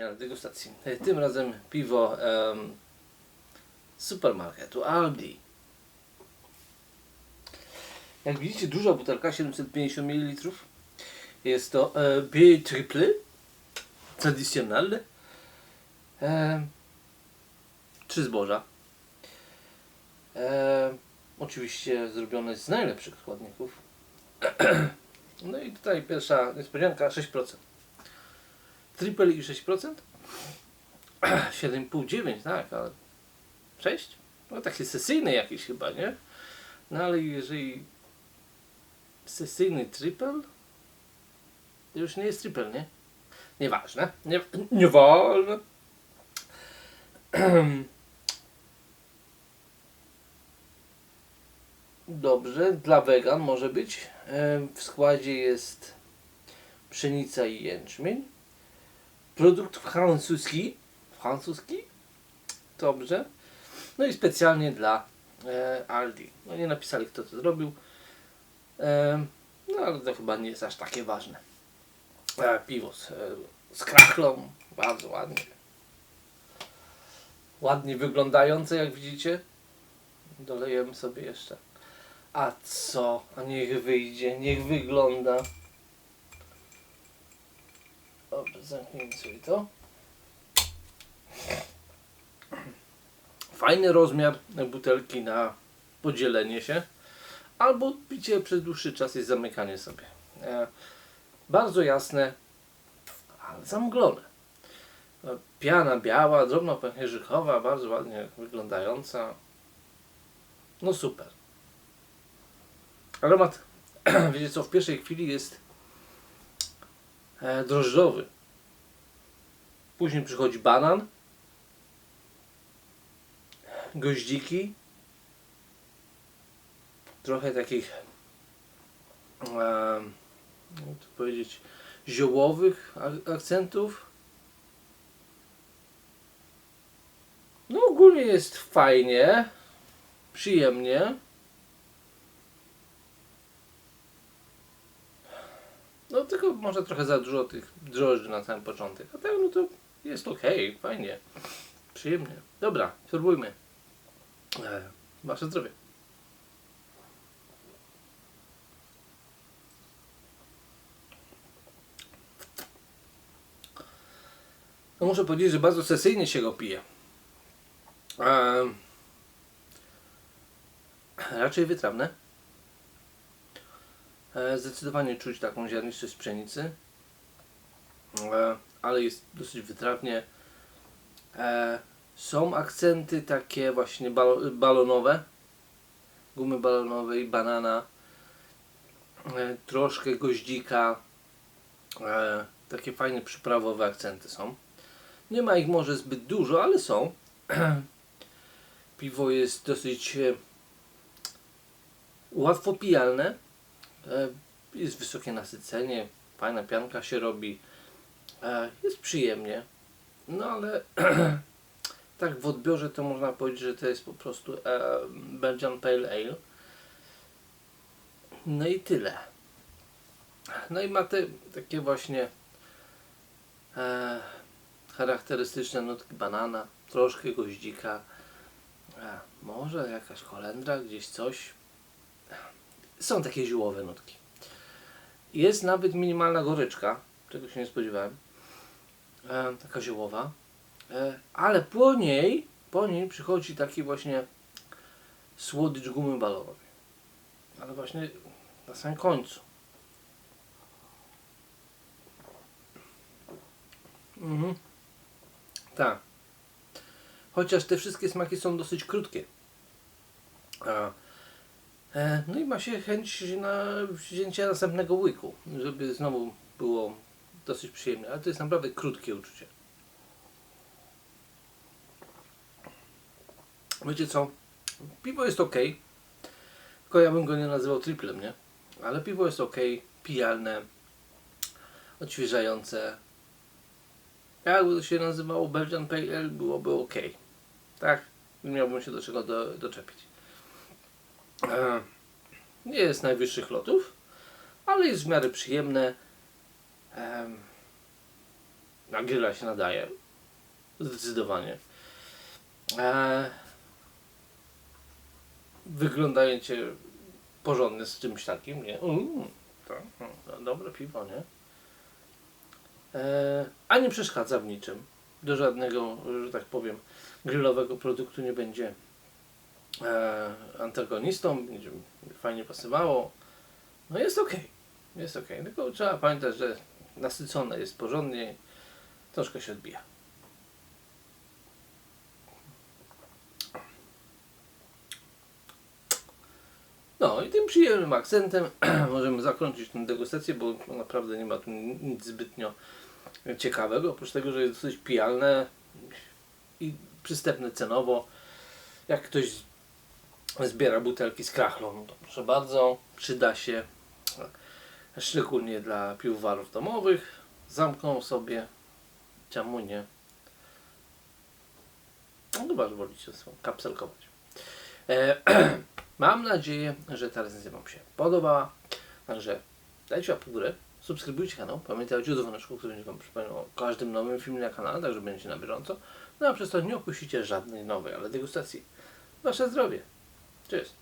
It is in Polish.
nie degustacji. E, Tym razem piwo z supermarketu Aldi. Jak widzicie, duża butelka, 750 ml. Jest to e, B triple, tradicjonalny. E, trzy zboża. E, oczywiście zrobione z najlepszych składników. No i tutaj pierwsza niespodzianka 6%. Triple i 6%? 7,5-9, tak, ale 6? No takie sesyjne jakieś chyba, nie? No ale jeżeli sesyjny triple, to już nie jest triple, nie? Nieważne. Nie, nieważne. Dobrze, dla wegan może być. E, W składzie jest pszenica i jęczmień. Produkt francuski. Francuski? Dobrze. No i specjalnie dla e, Aldi. No nie napisali kto to zrobił. E, no ale to chyba nie jest aż takie ważne. E, piwo z, e, z krachlą. Bardzo ładnie. Ładnie wyglądające jak widzicie. Dolejemy sobie jeszcze. A co? A niech wyjdzie, niech wygląda. Dobrze, zamknijmy sobie to. Fajny rozmiar butelki na podzielenie się. Albo picie przez dłuższy czas i zamykanie sobie. E, bardzo jasne, ale zamglone. E, Piana biała, drobno pęcherzykowa, bardzo ładnie wyglądająca. No super. Aromat, wiecie co, w pierwszej chwili jest drożdżowy. Później przychodzi banan, goździki, trochę takich, e, jak to powiedzieć, ziołowych ak- akcentów. No ogólnie jest fajnie, przyjemnie. No tylko może trochę za dużo tych drożdży na samym początek. A tak no to jest okej, fajnie. Przyjemnie. Dobra, spróbujmy. E, wasze zdrowie. No muszę powiedzieć, że bardzo sesyjnie się go pije. Em, raczej wytrawne. E, Zdecydowanie czuć taką ziarnistość pszenicy, e, ale jest dosyć wytrawnie. E, Są akcenty takie właśnie balo- balonowe, gumy balonowej, banana, troszkę goździka, takie fajne przyprawowe akcenty są. Nie ma ich może zbyt dużo, ale są. Piwo jest dosyć łatwo pijalne. E, Jest wysokie nasycenie, fajna pianka się robi, e, jest przyjemnie. No ale tak w odbiorze to można powiedzieć, że to jest po prostu e, Belgian Pale Ale. No i tyle. No i ma te takie właśnie charakterystyczne nutki banana, troszkę goździka, może jakaś kolendra, gdzieś coś. Są takie ziołowe nutki. Jest nawet minimalna goryczka, czego się nie spodziewałem. E, taka ziołowa. E, ale po niej, po niej przychodzi taki właśnie słodycz gumy balonowej. Ale właśnie na samym końcu. Mhm. Tak. Chociaż te wszystkie smaki są dosyć krótkie. E, no i ma się chęć na wzięcie następnego łyku, żeby znowu było dosyć przyjemne. Ale to jest naprawdę krótkie uczucie. Wiecie co? Piwo jest ok. Tylko ja bym go nie nazywał triplem, nie? Ale piwo jest ok, pijalne, odświeżające. Jakby to się nazywało Belgian Pale Ale, byłoby ok. Tak? Miałbym się do czego do, doczepić. E, nie jest najwyższych lotów, ale jest w miarę przyjemne. Em, na grilla się nadaje. Zdecydowanie. E, wyglądajecie porządnie z czymś takim, nie? Mm, tak, no, dobre piwo, nie? E, a nie przeszkadza w niczym. Do żadnego, że tak powiem, grillowego produktu nie będzie e, antagonistą, fajnie pasowało. No jest ok, jest ok. Tylko trzeba pamiętać, że nasycone jest porządnie, troszkę się odbija. No i tym przyjemnym akcentem możemy zakończyć tę degustację, bo naprawdę nie ma tu nic zbytnio ciekawego, oprócz tego, że jest dosyć pijalne i przystępne cenowo. Jak ktoś zbiera butelki z krachlą, to proszę bardzo, przyda się. Szczególnie dla piwowarów domowych. Zamkną sobie, czemu nie? No chyba, że wolicie sobie kapselkować. E, mam nadzieję, że ta recenzja Wam się podobała. Także dajcie łapkę w górę, subskrybujcie kanał, pamiętajcie o dzwoneczku, który będzie Wam przypominał o każdym nowym filmie na kanale, także będziecie na bieżąco. No a przez to nie opuścicie żadnej nowej, ale degustacji. Wasze zdrowie. Tschüss.